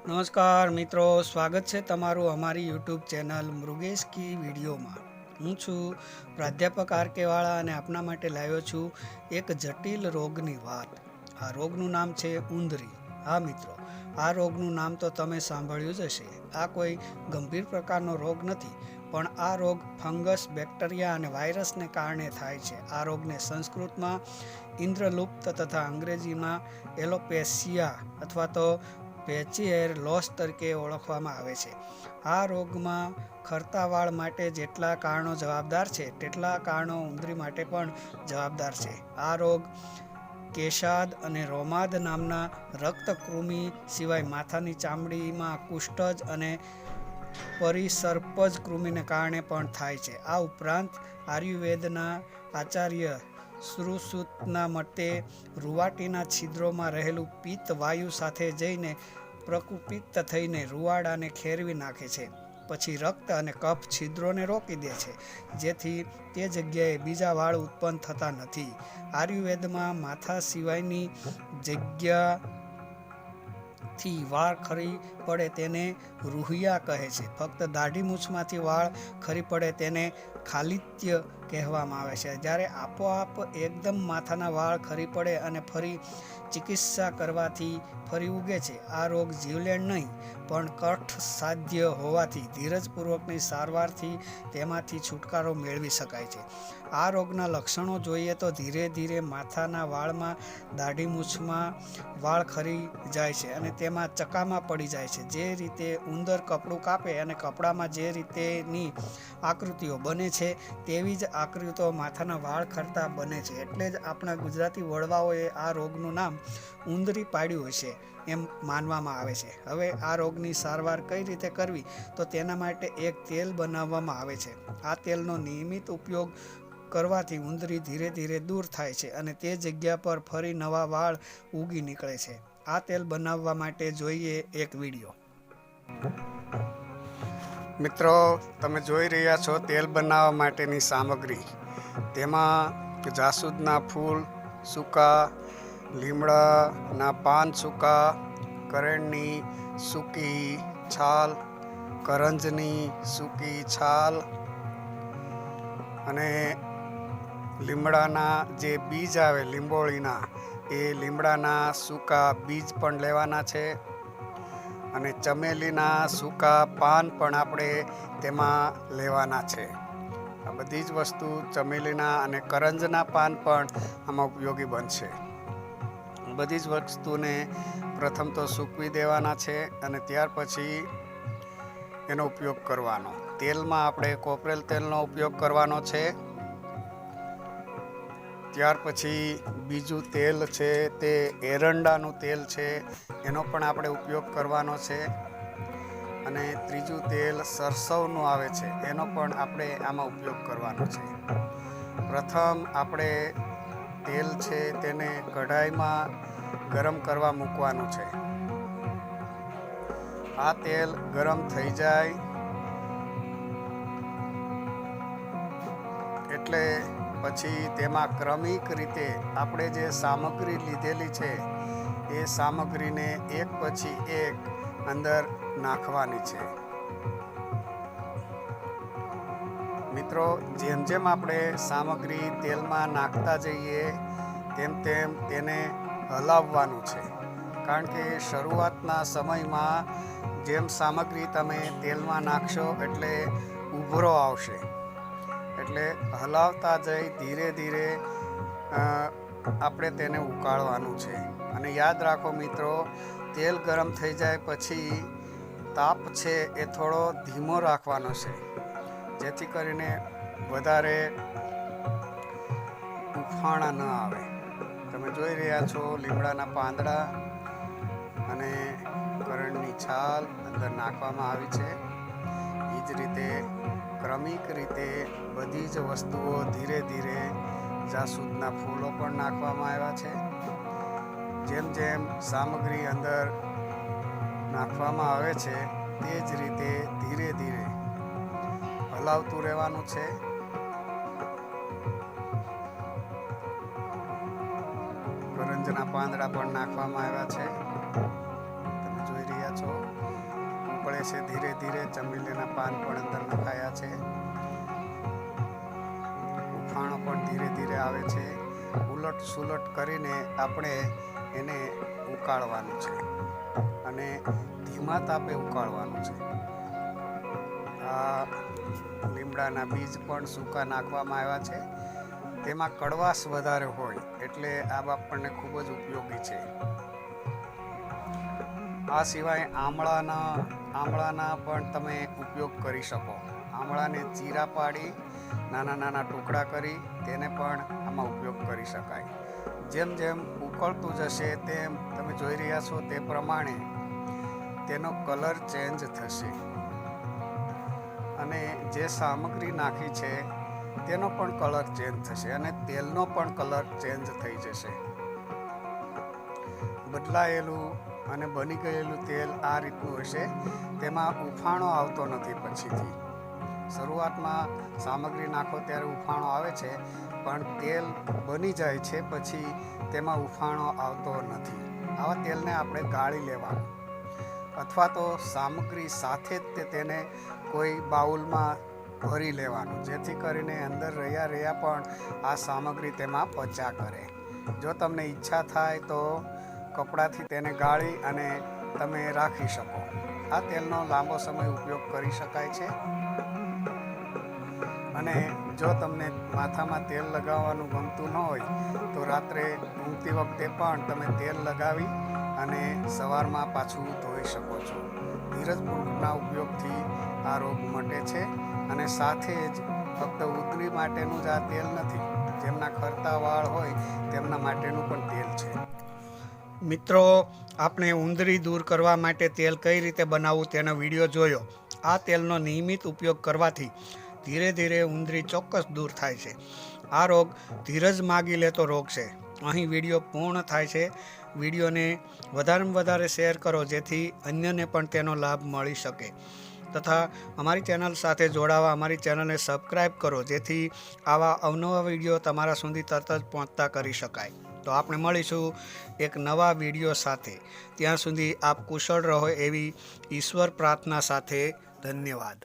નમસ્કાર મિત્રો, સ્વાગત છે તમારું અમારી યુટ્યુબ ચેનલ મૃગેશ કી વિડીયોમાં. હું છું પ્રાધ્યાપક આર કેવાળા અને આપના માટે લાવ્યો છું એક જટિલ રોગની વાત. આ રોગનું નામ છે ઉંદરી. હા મિત્રો, આ રોગનું નામ તો તમે સાંભળ્યું જ હશે. આ કોઈ ગંભીર પ્રકારનો રોગ નથી, પણ આ રોગ ફંગસ, બેક્ટેરિયા અને વાયરસને કારણે થાય છે. આ રોગને સંસ્કૃતમાં ઇન્દ્રલુપ્ત તથા અંગ્રેજીમાં એલોપેસિયા અથવા તો પેચીહેર લોસ તરીકે ઓળખવામાં આવે છે. આ રોગમાં ખરતાવાળ માટે જેટલા કારણો જવાબદાર છે, તેટલા કારણો ઉંદરી માટે પણ જવાબદાર છે. આ રોગ કેશાદ અને રોમાદ નામના રક્તકૃમિ સિવાય માથાની ચામડીમાં કુષ્ઠજ અને પરિસર્પજ કૃમિને કારણે પણ થાય છે. આ ઉપરાંત આયુર્વેદના આચાર્ય સુશ્રુતના મતે રૂવાટીના છિદ્રોમાં રહેલું પિત્ત વાયુ સાથે જઈને પ્રકુપિત્ત થઈને રૂવાડાને ખેરવી નાખે છે. પછી રક્ત અને કફ છિદ્રોને રોકી દે છે, જેથી તે જગ્યાએ બીજા વાળ ઉત્પન્ન થતા નથી. આયુર્વેદમાં માથા સિવાયની જગ્યાથી વાળ ખરી પડે તેને રૂહિયા કહે છે. ફક્ત દાઢી મૂછમાંથી વાળ ખરી પડે તેને ખાલિત્ય કહેવામાં આવે છે. જ્યારે આપોઆપ એકદમ માથાના વાળ ખરી પડે અને ફરી ચિકિત્સા કરવાથી ફરી ઉગે છે, આ રોગ જીવલેણ નહીં, પણ કઠ સાધ્ય હોવાથી ધીરજપૂર્વકની સારવારથી તેમાંથી છુટકારો મેળવી શકાય છે. આ રોગના લક્ષણો જોઈએ તો ધીરે ધીરે માથાના વાળમાં દાઢી મૂછમાં વાળ ખરી જાય છે અને તેમાં ચકામાં પડી જાય છે. જે રીતે ઉંદર કપડું કાપે અને કપડામાં જે રીતેની આકૃતિઓ બને છે, તેવી જ આકૃતિઓ માથાના વાળ ખરતા બને છે. એટલે જ આપણા ગુજરાતી વડવાઓએ આ રોગનું નામ ઉંદરી પાડ્યું હશે એમ માનવામાં આવે છે. હવે આ રોગની સારવાર કઈ રીતે કરવી? તો તેના માટે એક તેલ બનાવવામાં આવે છે. આ તેલનો નિયમિત ઉપયોગ કરવાથી ઉંદરી ધીરે ધીરે દૂર થાય છે અને તે જગ્યા પર ફરી નવા વાળ ઉગી નીકળે છે. આ તેલ બનાવવા માટે જોઈએ એક વીડિયો. મિત્રો, તમે જોઈ રહ્યા છો તેલ બનાવવા માટેની સામગ્રી. તેમાં જાસૂદના ફૂલ, સૂકા લીમડાના પાન સૂકા, કરણની સૂકી છાલ, કરંજની સૂકી છાલ અને લીમડાના જે બીજ આવે લીંબોળીના, એ લીમડાના સૂકા બીજ પણ લેવાના છે. અને ચમેલીના સૂકા પાન પણ આપણે તેમાં લેવાના છે. આ બધી જ વસ્તુ ચમેલીના અને કરંજના પાન પણ આમાં ઉપયોગી બનશે. બધી જ વસ્તુને પ્રથમ તો સૂકવી દેવાના છે અને ત્યાર પછી એનો ઉપયોગ કરવાનો. તેલમાં આપણે કોપરેલ તેલનો ઉપયોગ કરવાનો છે. ત્યાર પછી બીજું તેલ છે તે એરંડાનું તેલ છે, એનો પણ આપણે ઉપયોગ કરવાનો છે. અને ત્રીજું તેલ સરસવનું આવે છે, એનો પણ આપણે આમાં ઉપયોગ કરવાનો છે. પ્રથમ આપણે તેલ છે તેને કઢાઈમાં ગરમ કરવા મૂકવાનું છે. આ તેલ ગરમ થઈ જાય એટલે પછી તેમાં ક્રમિક રીતે આપણે જે સામગ્રી લીધેલી છે, એ સામગ્રીને એક પછી એક અંદર નાખવાની છે. મિત્રો, જેમ જેમ આપણે સામગ્રી તેલમાં નાખતા જઈએ, તેમ તેમ તેને હલાવવાનું છે. કારણ કે શરૂઆતના સમયમાં જેમ સામગ્રી તમે તેલમાં નાખશો એટલે ઉભરો આવશે. એટલે હલાવતા જઈ ધીરે ધીરે આપણે તેને ઉકાળવાનું છે. અને યાદ રાખો મિત્રો, તેલ ગરમ થઈ જાય પછી તાપ છે એ થોડો ધીમો રાખવાનો છે. જેથી કરીને વધારે ઉફાણા ન આવે. તમે જોઈ રહ્યા છો લીમડાના પાંદડા અને કરણની છાલ અંદર નાખવામાં આવી છે. એ જ રીતે ક્રમિક રીતે બધી જ વસ્તુઓ ધીરે ધીરે જાસૂદના ફૂલો પણ નાખવામાં આવ્યા છે. જેમ જેમ સામગ્રી અંદર નાખવામાં આવે છે, તે જ રીતે ધીરે ધીરે હલાવતું રહેવાનું છે. કરંજના પાંદડા પણ નાખવામાં આવ્યા છે. તમે જોઈ રહ્યા છો. બળે છે. ધીરે ધીરે ચમેલીના પાન પણ અંદર નખાયા છે. ઉફાણો પણ ધીરે ધીરે આવે છે. ઉલટ સુલટ કરીને આપણે એને ઉકાળવાનું છે. અને ધીમા તાપે ઉકાળવાનું છે. આ લીમડાના બીજ પણ સૂકા નાખવામાં આવ્યા છે. તેમાં કડવાશ વધારે હોય એટલે આ આપણને ખૂબ જ ઉપયોગી છે. આ સિવાય આમળાના આમળાના પણ તમે ઉપયોગ કરી શકો. આમળાને ચીરા પાડી, નાના નાના ટુકડા કરી, તેને પણ આમાં ઉપયોગ કરી શકાય. જેમ જેમ ઉકળતું જશે, તેમ તમે જોઈ રહ્યા છો તે પ્રમાણે તેનો કલર ચેન્જ થશે. અને જે સામગ્રી નાખી છે, તેનો પણ કલર ચેન્જ થશે અને તેલનો પણ કલર ચેન્જ થઈ જશે. બદલાયેલું અને બની ગયેલું તેલ આ રીતનું હશે. તેમાં ઉફાણો આવતો નથી પછીથી. શરૂઆતમાં સામગ્રી નાખો ત્યારે ઉફાણો આવે છે, પણ તેલ બની જાય છે પછી તેમાં ઉફાણો આવતો નથી. આવા તેલને આપણે ગાળી લેવાનું. અથવા તો સામગ્રી સાથે જ તેને કોઈ બાઉલમાં ભરી લેવાનું, જેથી કરીને અંદર રહ્યા રહ્યા પણ આ સામગ્રી તેમાં પચા કરે. જો તમને ઈચ્છા થાય તો કપડાથી તેને ગાળી અને તમે રાખી શકો. આ તેલનો લાંબો સમય ઉપયોગ કરી શકાય છે. અને જો તમને માથામાં તેલ લગાવવાનું ગમતું ન હોય, તો રાત્રે ઊંઘતી વખતે પણ તમે તેલ લગાવી અને સવારમાં પાછું ધોઈ શકો છો. ધીરજપૂર્વકના ઉપયોગથી આ રોગ મટે છે અને સાથે જ ફક્ત ઉતરી માટેનું જ આ તેલ નથી, જેમના ખરતા વાળ હોય, તેમના માટેનું પણ તેલ છે. મિત્રો, આપણે ઉંદરી દૂર કરવા માટે તેલ કઈ રીતે બનાવવું તેનો વીડિયો જોયો. આ તેલનો નિયમિત ઉપયોગ કરવાથી ધીરે ધીરે ઉંદરી ચોક્કસ દૂર થાય છે. આ રોગ ધીરજ માગી લેતો રોગ છે. અહીં વીડિયો પૂર્ણ થાય છે. વિડીયોને વધારેમાં વધારે શેર કરો જેથી અન્યને પણ તેનો લાભ મળી શકે. તથા અમારી ચેનલ સાથે જોડાવા અમારી ચેનલને સબસ્ક્રાઈબ કરો જેથી આવા અવનવા વીડિયો તમારા સુધી તરત જ પહોંચતા કરી શકાય. તો આપણે મળીશું એક નવા વીડિયો સાથે. ત્યાં સુધી આપ કુશળ રહો એવી ઈશ્વર પ્રાર્થના સાથે ધન્યવાદ.